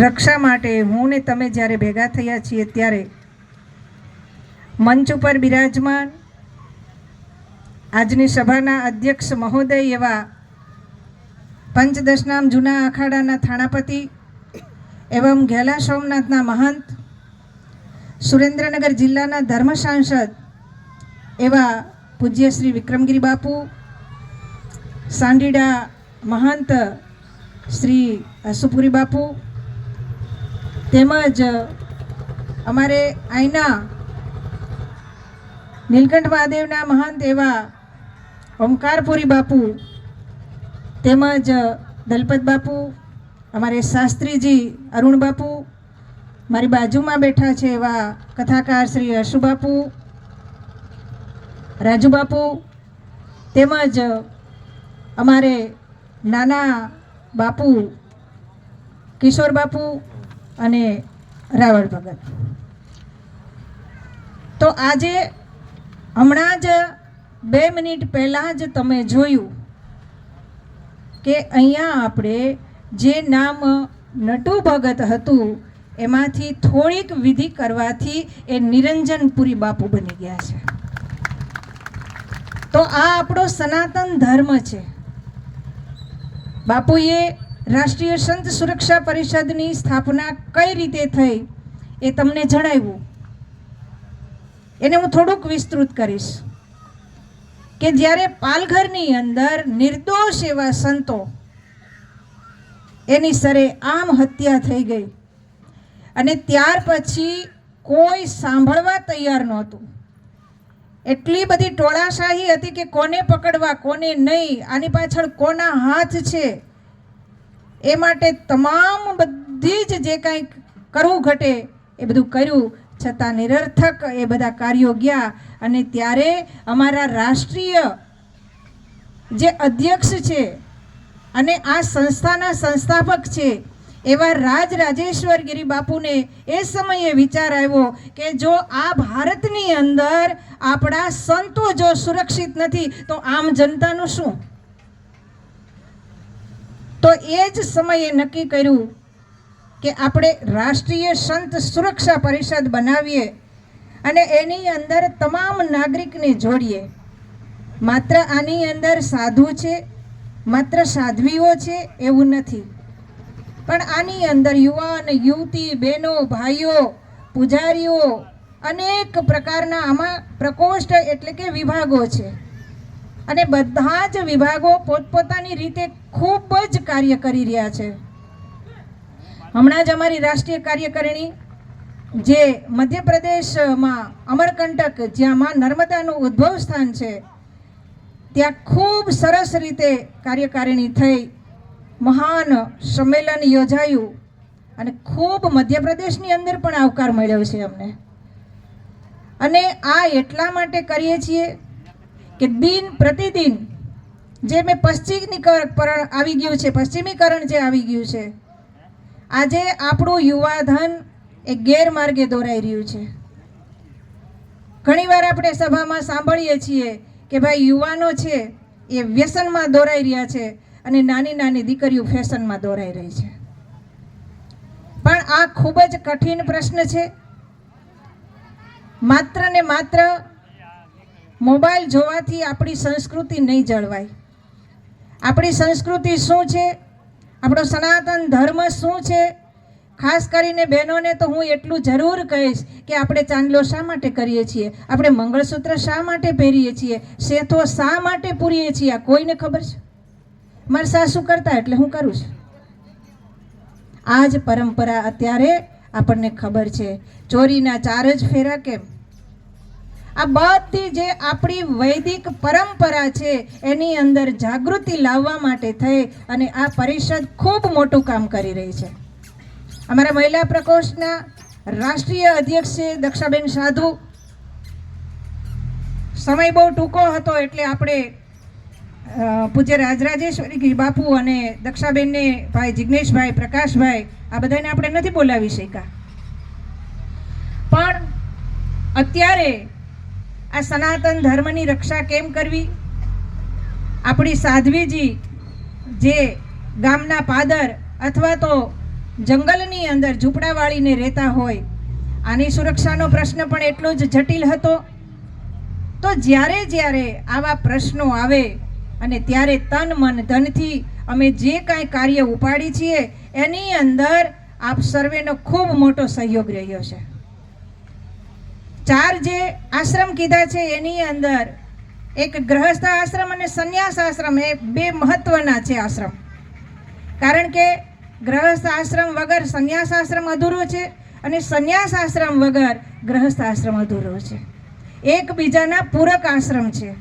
રક્ષા માટે હું ને તમે જ્યારે ભેગા થયા છીએ ત્યારે મંચ ઉપર બિરાજમાન આજની સભાના અધ્યક્ષ મહોદય એવા પંચદશનામ જૂના અખાડાના થાણાપતિ એવમ ઘેલા સોમનાથના મહંત, સુરેન્દ્રનગર જિલ્લાના ધર્મ સાંસદ એવા પૂજ્ય શ્રી વિક્રમગીરી બાપુ, સાંડીડા મહંત શ્રી અસુપુરી બાપુ તેમજ, અમારે અહીંના નીલકંઠ મહાદેવના મહંત એવા ઓમકારપુરી બાપુ તેમજ દલપત બાપુ, અમારે શાસ્ત્રીજી અરુણ બાપુ, મારી બાજુમાં બેઠા છે એવા કથાકાર શ્રી હર્ષુબાપુ બાપુ, રાજુ બાપુ, તેમજ અમારે નાના બાપુ કિશોર બાપુ અને રાવળ ભગત. તો આજે હમણાં જ બે મિનિટ પહેલાં જ તમે જોયું કે અહીંયા આપણે જે નામ નટુ ભગત હતું, એમાંથી થોડીક વિધિ કરવાથી એ નિરંજનપુરી બાપુ બની ગયા છે. તો આ આપણો સનાતન ધર્મ છે. બાપુએ રાષ્ટ્રીય સંત સુરક્ષા પરિષદની સ્થાપના કઈ રીતે થઈ એ તમને જણાવ્યું. એને હું થોડુંક વિસ્તૃત કરીશ. કે જ્યારે પાલઘરની અંદર નિર્દોષ એવા સંતો એની સરે આમ હત્યા થઈ ગઈ અને ત્યાર પછી કોઈ સાંભળવા તૈયાર નહોતું. એટલી બધી ટોળાશાહી હતી કે કોને પકડવા, કોને નહીં, આની પાછળ કોના હાથ છે એ માટે તમામ બધી જ જે કાંઈ કરવું ઘટે, એ બધું કર્યું. છતાં નિરર્થક એ બધા કાર્યો ગયા અને ત્યારે અમારા રાષ્ટ્રીય જે અધ્યક્ષ છે અને આ સંસ્થાના સંસ્થાપક છે, એવા રાજ રાજેશ્વર ગિરી બાપુને એ સમયે વિચાર આવ્યો કે જો આ ભારતની અંદર આપણા સંતો જો સુરક્ષિત નથી, તો આમ જનતાનું શું? તો એ જ સમયે નક્કી કર્યું કે આપણે રાષ્ટ્રીય સંત સુરક્ષા પરિષદ બનાવીએ અને એની અંદર તમામ નાગરિકને જોડીએ. માત્ર આની અંદર સાધુ છે, માત્ર સાધ્વીઓ છે એવું નથી. પણ આની અંદર યુવાન, યુવતી, બહેનો, ભાઈઓ, પૂજારીઓ અનેક પ્રકારના આમાં પ્રકોષ્ઠ એટલે કે વિભાગો છે. અને બધા જ વિભાગો પોતપોતાની રીતે ખૂબ જ કાર્ય કરી રહ્યા છે. હમણાં જ અમારી રાષ્ટ્રીય કાર્યકારિણી જે મધ્યપ્રદેશમાં અમરકંટક જ્યાં માં નર્મદાનું ઉદ્ભવ સ્થાન છે, ત્યાં ખૂબ સરસ રીતે કાર્યકારિણી થઈ, મહાન સંમેલન યોજાયું અને ખૂબ મધ્યપ્રદેશની અંદર પણ આવકાર મળ્યો છે અમને. અને આ એટલા માટે કરીએ છીએ કે દિન પ્રતિદિન જે મેં પશ્ચિમીકરણ આવી ગયું છે પશ્ચિમીકરણ જે આવી ગયું છે, આજે આપણું યુવાધન એ ગેરમાર્ગે દોરાઈ રહ્યું છે. ઘણીવાર આપણે સભામાં સાંભળીએ છીએ કે ભાઈ યુવાનો છે એ વ્યસનમાં દોરાઈ રહ્યા છે અને નાની નાની દીકરીઓ ફેશનમાં દોરાઈ રહી છે. પણ આ ખૂબ જ કઠિન પ્રશ્ન છે. માત્ર ને માત્ર મોબાઈલ જોવાથી આપણી સંસ્કૃતિ નહીં જળવાય. આપણી સંસ્કૃતિ શું છે? આપણો સનાતન ધર્મ શું છે? ખાસ કરીને બહેનોને તો હું એટલું જરૂર કહીશ કે આપણે ચાંદલો શા માટે કરીએ છીએ? આપણે મંગળસૂત્ર શા માટે પહેરીએ છીએ? શેથો શા માટે પૂરીએ છીએ? આ કોઈને ખબર છે? મારા સાસુ કરતા એટલે હું કરું છું. આ જ પરંપરા અત્યારે આપણને ખબર છે. ચોરીના ચાર જ ફેરા કેમ? આ બધી જે આપણી વૈદિક પરંપરા છે, એની અંદર જાગૃતિ લાવવા માટે થઈ અને આ પરિષદ ખૂબ મોટું કામ કરી રહી છે. અમારા મહિલા પ્રકોષ્ઠના રાષ્ટ્રીય અધ્યક્ષ છે દક્ષાબેન સાધુ. સમય બહુ ટૂંકો હતો એટલે આપણે પૂજ્ય રાજરાજેશ્વરી બાપુ અને દક્ષાબેનને ભાઈ જિજ્ઞેશભાઈ પ્રકાશભાઈ, આ બધાને આપણે નથી બોલાવી શક્યા. પણ અત્યારે આ સનાતન ધર્મની રક્ષા કેમ કરવી? આપણી સાધ્વીજી જે ગામના પાદર અથવા તો જંગલની અંદર ઝૂંપડાવાળીને રહેતા હોય, આની સુરક્ષાનો પ્રશ્ન પણ એટલો જ જટિલ હતો. તો જ્યારે જ્યારે આવા પ્રશ્નો આવે અને ત્યારે તન મન ધનથી અમે જે કાંઈ કાર્ય ઉપાડી છીએ, એની અંદર આપ સર્વેનો ખૂબ મોટો સહયોગ રહ્યો છે. ચાર જે આશ્રમ કીધા છે, એની અંદર એક ગ્રહસ્થ આશ્રમ અને સંન્યાસ આશ્રમ, એ બે મહત્વના છે આશ્રમ. કારણ કે ગ્રહસ્થ આશ્રમ વગર સંન્યાસ આશ્રમ અધૂરો છે અને સંન્યાસ આશ્રમ વગર ગ્રહસ્થ આશ્રમ અધૂરો છે. એકબીજાના પૂરક આશ્રમ છે.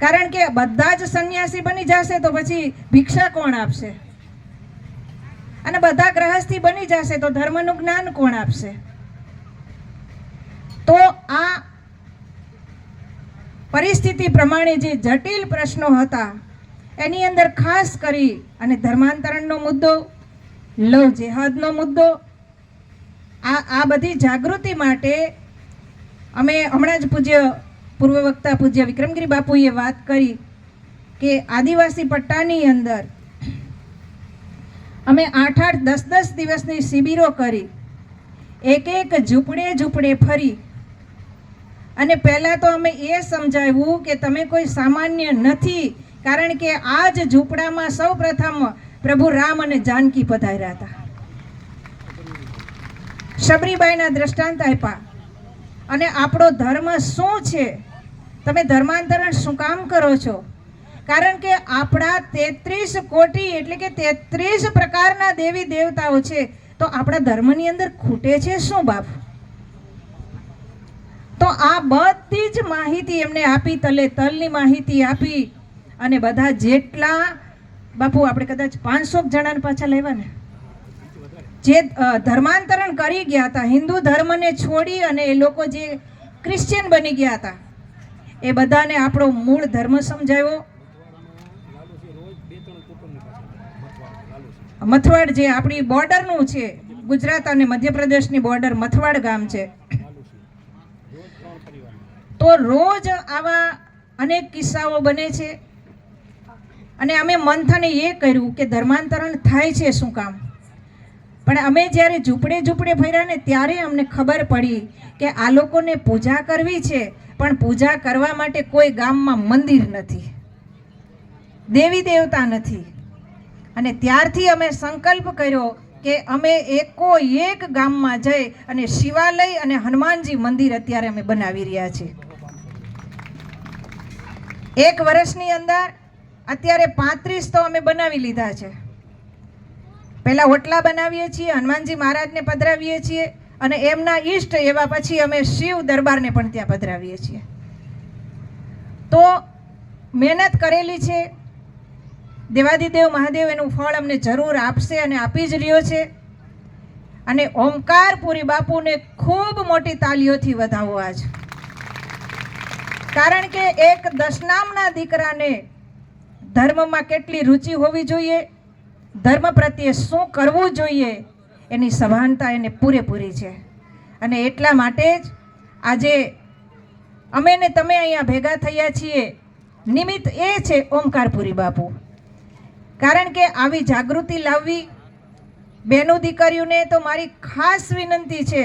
કારણ કે બધા જ સંન્યાસી બની જશે તો પછી ભિક્ષા કોણ આપશે? અને બધા ગ્રહસ્થી બની જશે તો ધર્મનું જ્ઞાન કોણ આપશે? તો આ પરિસ્થિતિ પ્રમાણે જે જટિલ પ્રશ્નો હતા, એની અંદર ખાસ કરી અને ધર્માંતરણનો મુદ્દો લવ જેહાદનો મુદ્દો, આ આ બધી જાગૃતિ માટે અમે હમણાં જ પૂજ્ય પૂર્વ વક્તા પૂજ્ય વિક્રમગીરી બાપુએ વાત કરી કે આદિવાસી પટ્ટાની અંદર અમે આઠ આઠ દસ દસ દિવસની શિબિરો કરી, એક એક ઝૂંપડે ઝૂંપડે ફરી અને પહેલાં તો અમે એ સમજાવ્યું કે તમે કોઈ સામાન્ય નથી, કારણ કે આ જ ઝૂંપડામાં સૌ પ્રથમ પ્રભુ રામ અને જાનકી પધાર્યા હતા. શબરીબાઈના દ્રષ્ટાંત આપ્યા. અને આપણો ધર્મ શું છે? તમે ધર્માંતરણ શું કામ કરો છો? કારણ કે આપણા તેત્રીસ કોટી, એટલે કે તેત્રીસ પ્રકારના દેવી દેવતાઓ છે, તો આપણા ધર્મની અંદર ખૂટે છે શું બાપ? તો આ બધી જ માહિતી એમને આપી, તલે તલની માહિતી આપી અને બધા જેટલા, બાપુ આપણે કદાચ પાંચસો જણાને પાછા લેવા ને જે ધર્માંતરણ કરી ગયા હતા, હિન્દુ ધર્મને છોડી અને એ લોકો જે ક્રિશ્ચિયન બની ગયા હતા, એ બધાને આપણો મૂળ ધર્મ સમજાવ્યો મથવાડ જે આપણી બોર્ડરનું છે, ગુજરાત અને મધ્યપ્રદેશની બોર્ડર મથવાડ ગામ છે. તો રોજ આવા અનેક કિસ્સાઓ બને છે. અને અમે મંથને એ કર્યું કે ધર્માંતરણ થાય છે શું કામ? પણ અમે જ્યારે ઝૂંપડે ઝૂંપડે ફર્યા ને ત્યારે અમને ખબર પડી કે આ લોકોને પૂજા કરવી છે, પણ પૂજા કરવા માટે કોઈ ગામમાં મંદિર નથી. દેવી દેવતા નથી. અને ત્યારથી અમે સંકલ્પ કર્યો કે અમે એકો એક ગામમાં જઈ અને શિવાલય અને હનુમાનજી મંદિર અત્યારે અમે બનાવી રહ્યા છીએ. એક વર્ષની અંદર અત્યારે પાંત્રીસ તો અમે બનાવી લીધા છે. પહેલાં હોટલા બનાવીએ છીએ, હનુમાનજી મહારાજને પધરાવીએ છીએ અને એમના ઈષ્ટ એવા પછી અમે શિવ દરબારને પણ ત્યાં પધરાવીએ છીએ. તો મહેનત કરેલી છે દેવાદિદેવ મહાદેવ એનું ફળ અમને જરૂર આપશે અને આપી જ રહ્યો છે. અને ઓમકારપુરી બાપુને ખૂબ મોટી તાલીઓથી વધાવો આજ. કારણ કે એક દશનામના દીકરાને ધર્મમાં કેટલી રુચિ હોવી જોઈએ, ધર્મ પ્રત્યે શું કરવું જોઈએ, એની સભાનતા એને પૂરેપૂરી છે. અને એટલા માટે જ આજે અમે ને તમે અહીંયા ભેગા થયા છીએ. નિમિત્ત એ છે ઓમકારપુરી બાપુ. કારણ કે આવી જાગૃતિ લાવવી બેનો દીકરીઓને તો મારી ખાસ વિનંતી છે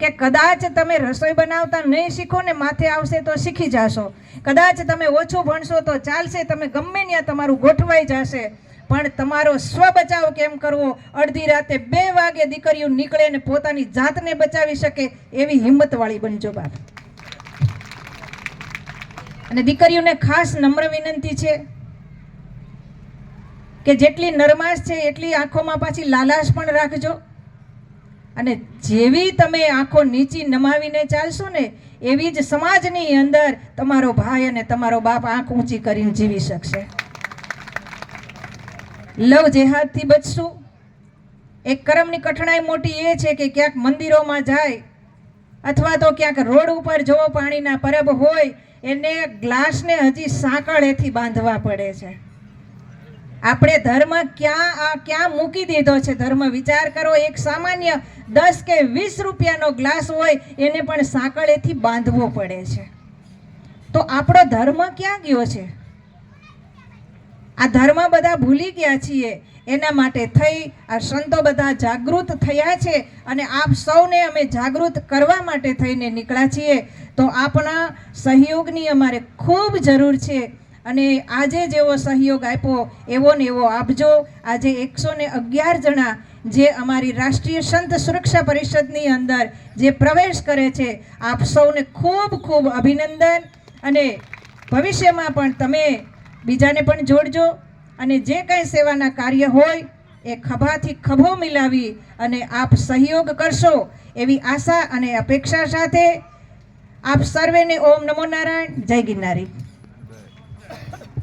કે કદાચ તમે રસોઈ બનાવતા નહીં શીખો ને માથે આવશે તો શીખી જશો. કદાચ તમે ઓછું ભણશો તો ચાલશે, તમે ગમે ત્યાં તમારું ગોઠવાઈ જશે, પણ તમારો સ્વ બચાવ કેમ કરવો? અડધી રાતે બે વાગે દીકરીઓ નીકળે ને પોતાની જાતને બચાવી શકે એવી હિંમતવાળી બનજો બાપ. અને દીકરીઓને ખાસ નમ્ર વિનંતી છે કે જેટલી નરમાશ છે, એટલી આંખોમાં પાછી લાલાશ પણ રાખજો. અને જેવી તમે આંખો નીચી નમાવીને ચાલશો ને, એવી જ સમાજની અંદર તમારો ભાઈ અને તમારો બાપ આંખ ઊંચી કરીને જીવી શકશે. લવ જેહાદથી બચશું. એક કરમની કઠણાઈ મોટી એ છે કે ક્યાંક મંદિરોમાં જાય અથવા તો ક્યાંક રોડ ઉપર જો પાણીના પરબ હોય, એને ગ્લાસને હજી સાંકળેથી બાંધવા પડે છે. આપણે ધર્મ ક્યાં, આ ક્યાં મૂકી દીધો છે? ધર્મ વિચાર કરો, એક સામાન્ય દસ કે વીસ રૂપિયાનો ગ્લાસ હોય, એને પણ સાંકળેથી બાંધવો પડે છે. તો આપણો ધર્મ ક્યાં ગયો છે? આ ધર્મ બધા ભૂલી ગયા છીએ. એના માટે થઈ, આ સંતો બધા જાગૃત થયા છે અને આપ સૌને અમે જાગૃત કરવા માટે થઈને નીકળ્યા છીએ. તો આપણા સહયોગની અમારે ખૂબ જરૂર છે. અને આજે જેવો સહયોગ આપ્યો, એવો ને એવો આપજો. આજે એકસો ને અગિયાર જણા જે અમારી રાષ્ટ્રીય સંત સુરક્ષા પરિષદની અંદર જે પ્રવેશ કરે છે, આપ સૌને ખૂબ ખૂબ અભિનંદન. અને ભવિષ્યમાં પણ તમે બીજાને પણ જોડજો. અને જે કાંઈ સેવાના કાર્ય હોય, એ ખભાથી ખભો મિલાવી અને આપ સહયોગ કરશો એવી આશા અને અપેક્ષા સાથે આપ સર્વેને ઓમ નમો નારાયણ. જય ગિરનારી.